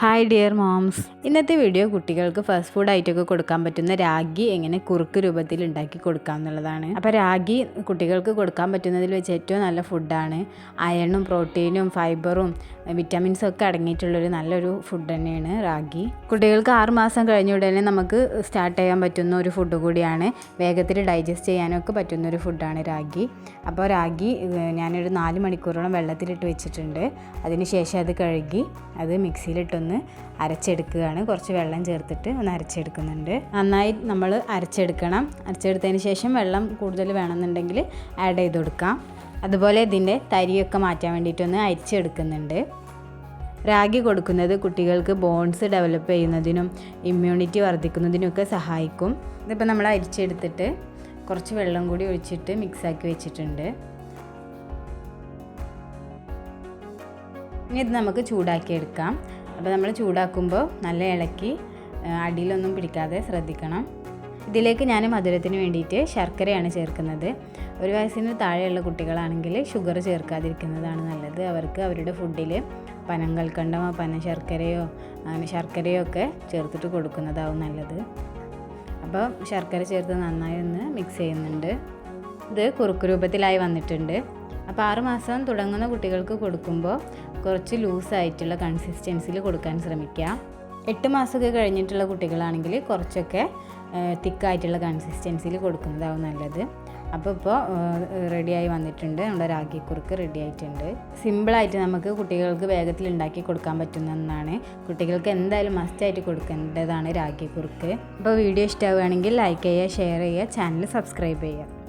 Hi dear moms ഇന്നത്തെ video കുട്ടികൾക്ക് first food ആയിട്ടൊക്കെ കൊടുക്കാൻ പറ്റുന്ന രാഗി എങ്ങനെ കുറുക്ക് രൂപത്തിൽ ഉണ്ടാക്കി കൊടുക്കാം എന്നുള്ളതാണ്. അപ്പോൾ രാഗി കുട്ടികൾക്ക് കൊടുക്കാൻ പറ്റുന്നതിൽ വെച്ച് ഏറ്റവും നല്ല ഫുഡാണ് അയണും പ്രോട്ടീനും ഫൈബറും വിറ്റാമിൻസും ഒക്കെ അടങ്ങിയിട്ടുള്ളൊരു നല്ലൊരു ഫുഡ് തന്നെയാണ് റാഗി കുട്ടികൾക്ക് ആറ് മാസം കഴിഞ്ഞ ഉടനെ നമുക്ക് സ്റ്റാർട്ട് ചെയ്യാൻ പറ്റുന്ന ഒരു ഫുഡ് കൂടിയാണ്. വേഗത്തിൽ ഡൈജസ്റ്റ് ചെയ്യാനൊക്കെ പറ്റുന്ന ഒരു ഫുഡാണ് രാഗി. അപ്പോൾ രാഗി ഞാനൊരു നാല് മണിക്കൂറോളം വെള്ളത്തിലിട്ട് വെച്ചിട്ടുണ്ട്. അതിന് ശേഷം അത് കഴുകി അത് മിക്സിയിലിട്ടൊന്ന് അരച്ചെടുക്കുകയാണ്. കുറച്ച് വെള്ളം ചേർത്തിട്ട് ഒന്ന് അരച്ചെടുക്കുന്നുണ്ട്. നന്നായി നമ്മൾ അരച്ചെടുക്കണം. അരച്ചെടുത്തതിന് ശേഷം വെള്ളം കൂടുതൽ വേണമെന്നുണ്ടെങ്കിൽ ആഡ് ചെയ്ത് കൊടുക്കാം അതുപോലെ ഇതിന്റെ തരിയൊക്കെ മാറ്റാൻ വേണ്ടിയിട്ടൊന്ന് അരിച്ചെടുക്കുന്നുണ്ട്. റാഗി കൊടുക്കുന്നത് കുട്ടികൾക്ക് ബോൺസ് ഡെവലപ്പ് ചെയ്യുന്നതിനും ഇമ്മ്യൂണിറ്റി വർദ്ധിക്കുന്നതിനുമൊക്കെ സഹായിക്കും. ഇതിപ്പോൾ നമ്മൾ അരിച്ചെടുത്തിട്ട് കുറച്ച് വെള്ളം കൂടി ഒഴിച്ചിട്ട് മിക്സാക്കി വെച്ചിട്ടുണ്ട്. ഇനി ഇത് നമുക്ക് ചൂടാക്കി എടുക്കാം അപ്പോൾ നമ്മൾ ചൂടാക്കുമ്പോൾ നല്ല ഇളക്കി അടിയിലൊന്നും പിടിക്കാതെ ശ്രദ്ധിക്കണം. ഇതിലേക്ക് ഞാൻ മധുരത്തിന് വേണ്ടിയിട്ട് ശർക്കരയാണ് ചേർക്കുന്നത്. ഒരു വയസ്സിന് താഴെയുള്ള കുട്ടികളാണെങ്കിൽ ഷുഗർ ചേർക്കാതിരിക്കുന്നതാണ് നല്ലത്. അവർക്ക് അവരുടെ ഫുഡിൽ പനം കൽക്കണ്ടമോ പന ശർക്കരയോ അങ്ങനെ ശർക്കരയോ ഒക്കെ ചേർത്തിട്ട് കൊടുക്കുന്നതാവും നല്ലത്. അപ്പോൾ ശർക്കര ചേർത്ത് നന്നായി ഒന്ന് മിക്സ് ചെയ്യുന്നുണ്ട്. ഇത് കുറുക്ക് രൂപത്തിലായി വന്നിട്ടുണ്ട്. അപ്പോൾ ആറ് മാസം തുടങ്ങുന്ന കുട്ടികൾക്ക് കൊടുക്കുമ്പോൾ കുറച്ച് ലൂസായിട്ടുള്ള കൺസിസ്റ്റൻസിയിൽ കൊടുക്കാൻ ശ്രമിക്കുക. എട്ട് മാസമൊക്കെ കഴിഞ്ഞിട്ടുള്ള കുട്ടികളാണെങ്കിൽ കുറച്ചൊക്കെ തിക്കായിട്ടുള്ള കൺസിസ്റ്റൻസിയിൽ കൊടുക്കുന്നതാവും നല്ലത്. അപ്പോൾ ഇപ്പോൾ റെഡിയായി വന്നിട്ടുണ്ട്. നമ്മുടെ രാഗി കുറുക്ക് റെഡി ആയിട്ടുണ്ട് സിമ്പിളായിട്ട് നമുക്ക് കുട്ടികൾക്ക് വേഗത്തിൽ ഉണ്ടാക്കി കൊടുക്കാൻ പറ്റുന്ന ഒന്നാണ്. കുട്ടികൾക്ക് എന്തായാലും മസ്റ്റായിട്ട് കൊടുക്കേണ്ടതാണ് രാഗി കുറുക്ക് അപ്പോൾ വീഡിയോ ഇഷ്ടമാവുകയാണെങ്കിൽ ലൈക്ക് ചെയ്യുക ഷെയർ ചെയ്യുക ചാനൽ സബ്സ്ക്രൈബ് ചെയ്യുക.